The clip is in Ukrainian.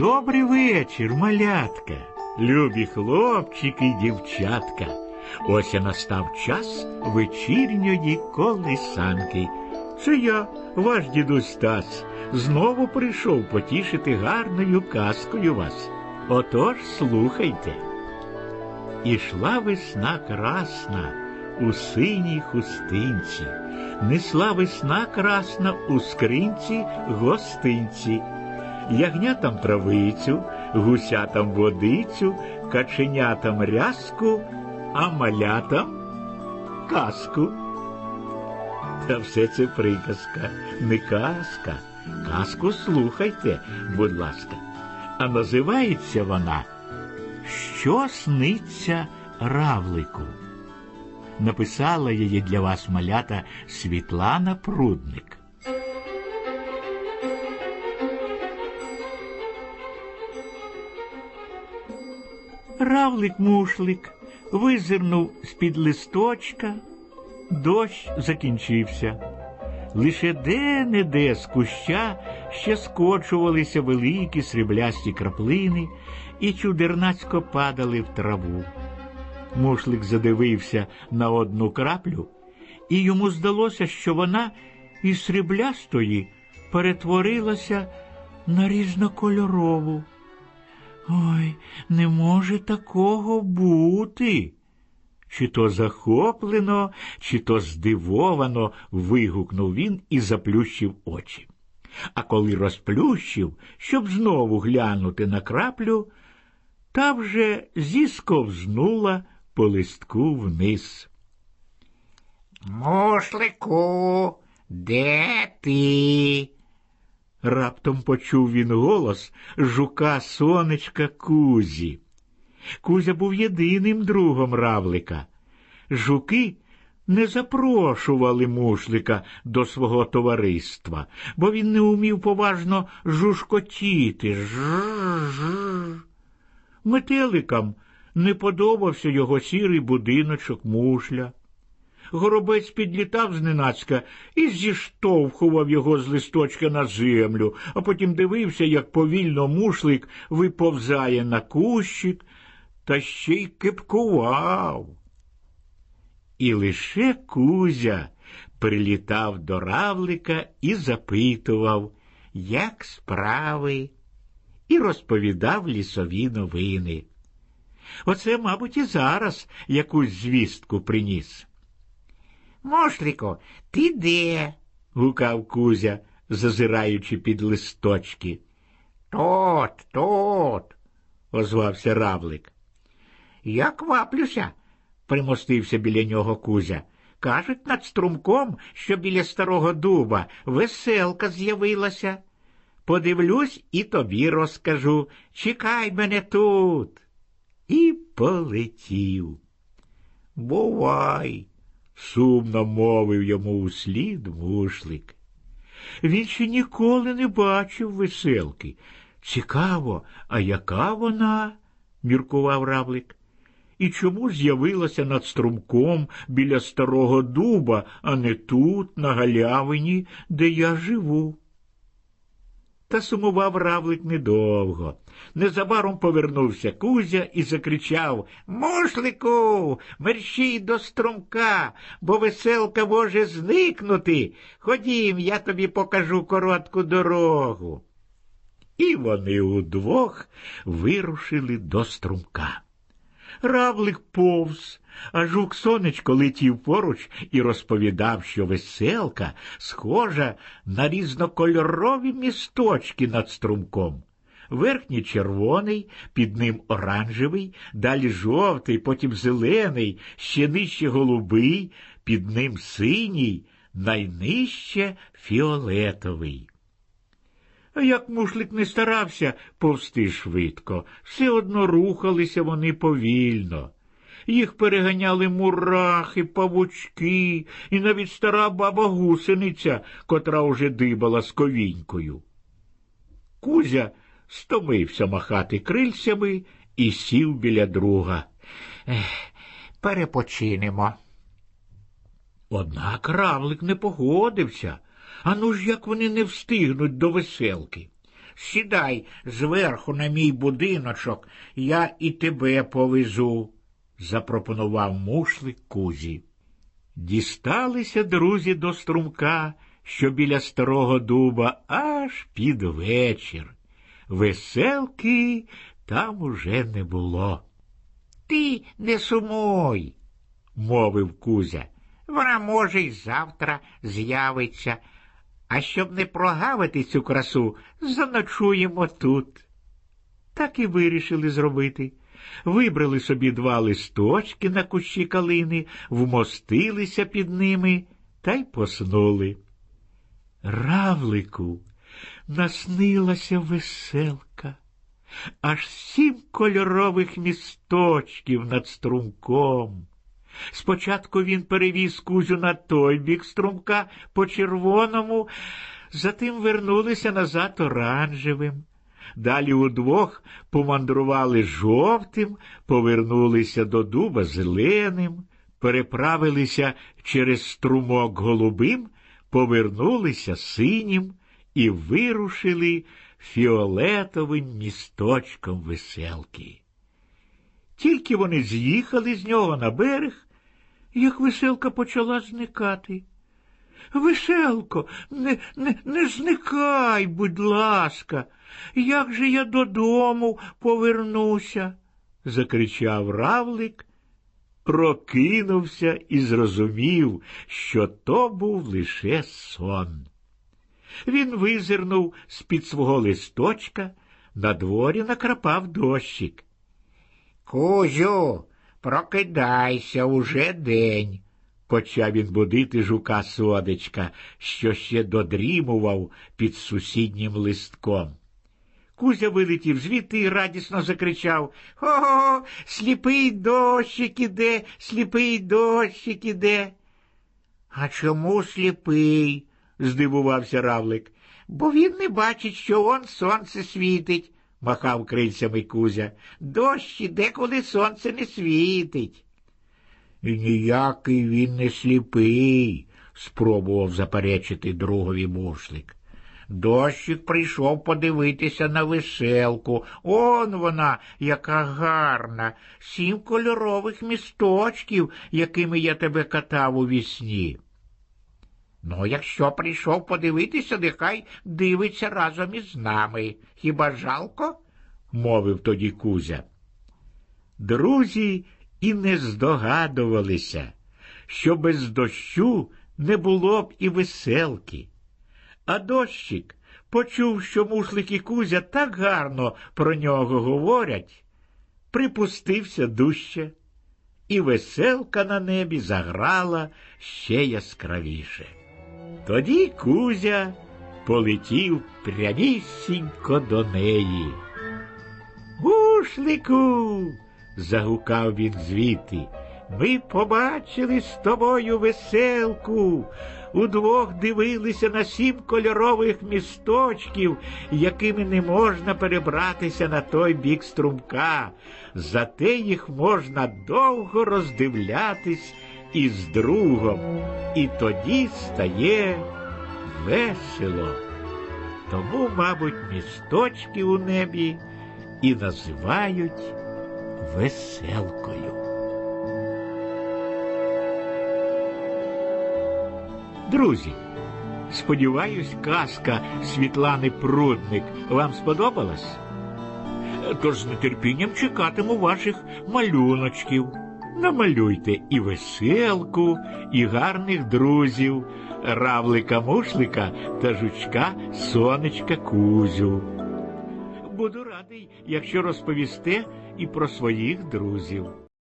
Добрий вечір, малятка, любі хлопчики й дівчатка. Ось і настав час вечірньої колисанки. Це я, ваш дідусь Стас, знову прийшов потішити гарною казкою вас. Отож слухайте. Ішла весна красна у синій хустинці, несла весна красна у скринці гостинці, ягнятам травицю, гусятам водицю, каченятам рязку, а малятам казку. Та все це приказка, не казка. Казку слухайте, будь ласка. А називається вона Що сниться равлику? Написала її для вас малята Світлана Прудник. Равлик-мушлик визирнув з-під листочка, дощ закінчився. Лише де-не-де з куща ще скочувалися великі сріблясті краплини і чудернацько падали в траву. Мушлик задивився на одну краплю, і йому здалося, що вона із сріблястої перетворилася на різнокольорову. Ой, не може такого бути. Чи то захоплено, чи то здивовано вигукнув він і заплющив очі. А коли розплющив, щоб знову глянути на краплю, та вже зісковзнула по листку вниз. Мушлику, де ти? Раптом почув він голос жука сонечка Кузі. Кузя був єдиним другом равлика. Жуки не запрошували мушлика до свого товариства, бо він не умів поважно жужкотіти. Ж-ж. Метеликам не подобався його сірий будиночок мушля. Горобець підлітав зненацька і зіштовхував його з листочка на землю, а потім дивився, як повільно мушлик виповзає на кущик та ще й кипкував. І лише Кузя прилітав до равлика і запитував, як справи, і розповідав лісові новини. Оце, мабуть, і зараз якусь звістку приніс. Мошлико, ти де? гукав Кузя, зазираючи під листочки. Тот, тот, озвався равлик. Я кваплюся, примостився біля нього Кузя. Кажуть над струмком, що біля старого дуба веселка з'явилася. Подивлюсь і тобі розкажу. Чекай мене тут. І полетів. Бувай, сумно мовив йому услід мушлик. Він ще ніколи не бачив веселки. Цікаво, а яка вона? міркував равлик. І чому з'явилася над струмком біля старого дуба, а не тут, на галявині, де я живу? Та сумував равлик недовго. Незабаром повернувся Кузя і закричав Мушлику, мерщій до струмка, бо веселка може зникнути. Ходім, я тобі покажу коротку дорогу. І вони удвох вирушили до струмка. Равлик повз, а жук сонечко летів поруч і розповідав, що веселка схожа на різнокольорові місточки над струмком. Верхній червоний, під ним оранжевий, далі жовтий, потім зелений, ще нижче голубий, під ним синій, найнижче фіолетовий. Як мушлик не старався повсти швидко, все одно рухалися вони повільно. Їх переганяли мурахи, павучки і навіть стара баба гусениця, котра уже дибала з ковінькою. Кузя стомився махати крильцями і сів біля друга. Ех, перепочинемо. Однак равлик не погодився. Ану ж як вони не встигнуть до веселки. Сідай зверху на мій будиночок, я і тебе повезу, запропонував мушлик кузі. Дісталися друзі до струмка, що біля старого дуба, аж під вечір. Веселки там уже не було. Ти не сумуй, мовив Кузя. Вона, може, й завтра з'явиться, а щоб не прогавити цю красу, заночуємо тут. Так і вирішили зробити. Вибрали собі два листочки на кущі калини, вмостилися під ними та й поснули. Равлику наснилася веселка, аж сім кольорових місточків над струмком. Спочатку він перевіз кузю на той бік струмка по червоному, затим вернулися назад оранжевим. Далі удвох помандрували жовтим, повернулися до дуба зеленим, переправилися через струмок голубим, повернулися синім і вирушили фіолетовим місточком веселки. Тільки вони з'їхали з нього на берег, як веселка почала зникати. Веселко, не, не, не зникай, будь ласка, як же я додому повернуся? закричав равлик, прокинувся і зрозумів, що то був лише сон. Він визирнув з-під свого листочка, на дворі накрапав дощик. Кузю, прокидайся уже день, почав він будити жука содечка, що ще додрімував під сусіднім листком. Кузя вилетів звідти і радісно закричав Ого, сліпий дощик іде, сліпий дощик іде. А чому сліпий? здивувався равлик. Бо він не бачить, що он сонце світить, махав крильцями Кузя. Дощ іде, коли сонце не світить. Ніякий він не сліпий, спробував заперечити другові мушлик. Дощик прийшов подивитися на веселку. Он вона, яка гарна, сім кольорових місточків, якими я тебе катав у вісні. Ну, якщо прийшов подивитися, нехай дивиться разом із нами. Хіба жалко? мовив тоді Кузя. Друзі і не здогадувалися, що без дощу не було б і веселки. А дощик почув, що мушлик і Кузя так гарно про нього говорять, припустився дужче, і веселка на небі заграла ще яскравіше. Тоді Кузя полетів прямісінько до неї. Гушлику. загукав він звідти. Ми побачили з тобою веселку. Удвох дивилися на сім кольорових місточків, якими не можна перебратися на той бік струмка. Зате їх можна довго роздивлятись із другом, і тоді стає весело. Тому, мабуть, місточки у небі і називають веселкою. Друзі, сподіваюсь, казка Світлани Прудник вам сподобалась? Тож з нетерпінням чекатиму ваших малюночків. Намалюйте і веселку, і гарних друзів, равлика мушлика та жучка сонечка Кузю. Буду радий, якщо розповісте і про своїх друзів.